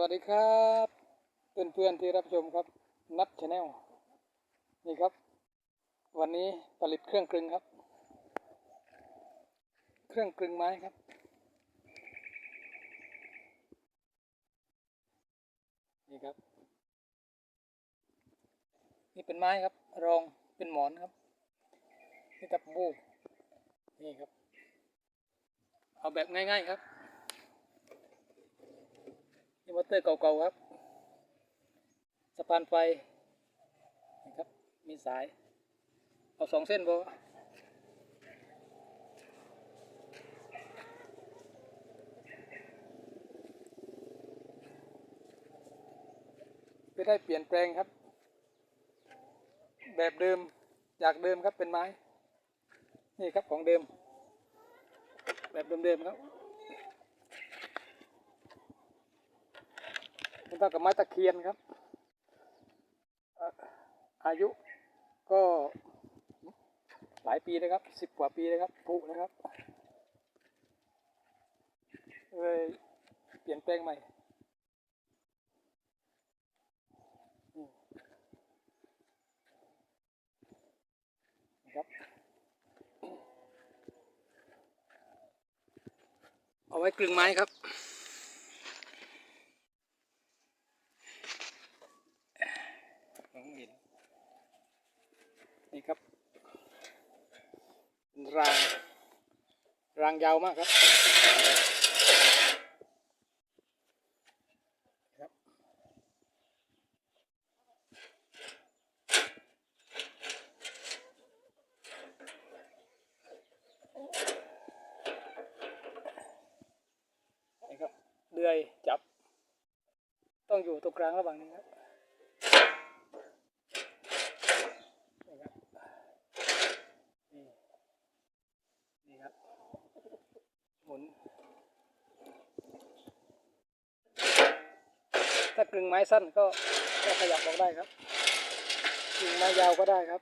วัสดีครับเพื่อนเพื่อนที่รับชมครับนัดชาแนลนี่ครับ วันนี้ผลิตเครื่องกลึงครับ เครื่องกลึงไม้ครับ นี่ครับ นี่เป็นไม้ครับ รองเป็นหมอนครับนี่ตับบูนี่ครับ เอาแบบง่าย ๆครับ มอเตอร์เก่าๆครับ สะพานไฟนะครับ มีสาย เอาสองเส้นพอไม่ได้เปลี่ยนแปลงครับ แบบเดิมจากเดิมครับเป็นไม้ นี่ครับของเดิม แบบเดิมๆครับ มัน เท่ากับไม้ตะเคียนครับ อายุก็หลายปีนะครับสิบกว่าปีนะครับผุนะครับเลยเปลี่ยนแปลงใหม่ครับเอาไว้กลึงไม้ครับ มองไม่เห็น นี่ครับรางรางยาวมากครับครับนี่ครับเลื่อยจับ ต้องอยู่ตรงกลางระหว่างนี้ครับ นี่ครับ นี่ นี่ครับ หมุน ถ้ากลึงไม้สั้นก็ก็ขยับออกได้ครับกลึงไม้ยาวก็ได้ครับ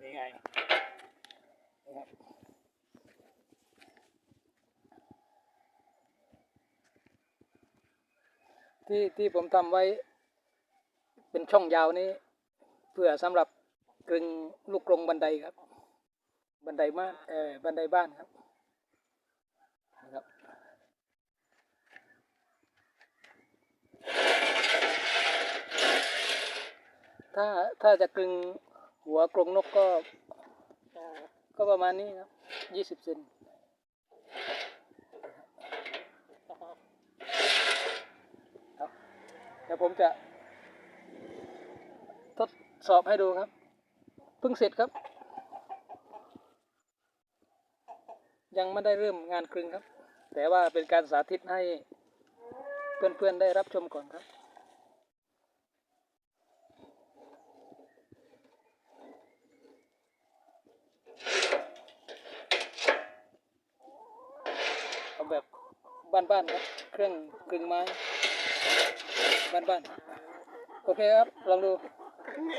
นี่ไงนี่ครับที่ที่ผมทำไว้เป็นช่องยาวนี้ เพื่อสำหรับกลึงลูกกรงบันไดครับ บันไดบ้านเออบันไดบ้านครับนะครับถ้าถ้าจะกลึงหัวกรงนกก็ก็ประมาณนี้ครับยี่สิบเซนครับเดี๋ยวผมจะ สอบให้ดูครับ เพิ่งเสร็จครับ ยังไม่ได้เริ่มงานครึงครับ แต่ว่าเป็นการสาธิตให้เพื่อนๆได้รับชมก่อนครับเอาแบบบ้านๆครับ เครื่องกลึงไม้บ้านๆโอเคครับ ลองดู Anne.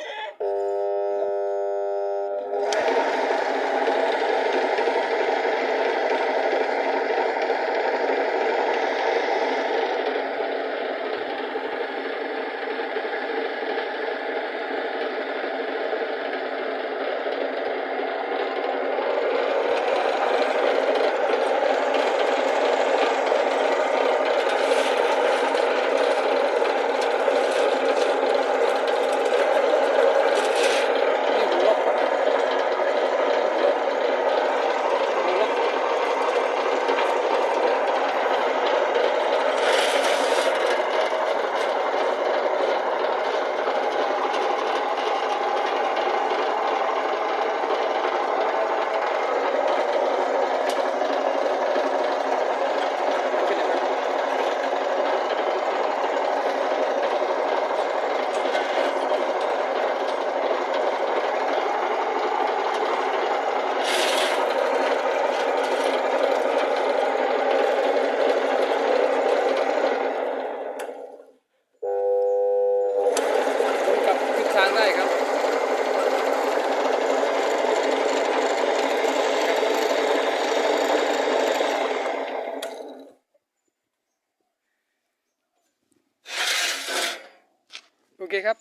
เคครับ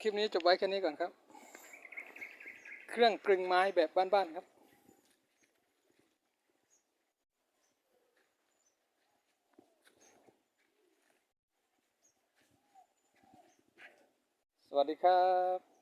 คลิปนี้จบไว้แค่นี้ก่อนครับ เครื่องกลึงไม้แบบบ้านๆครับสวัสดีครับ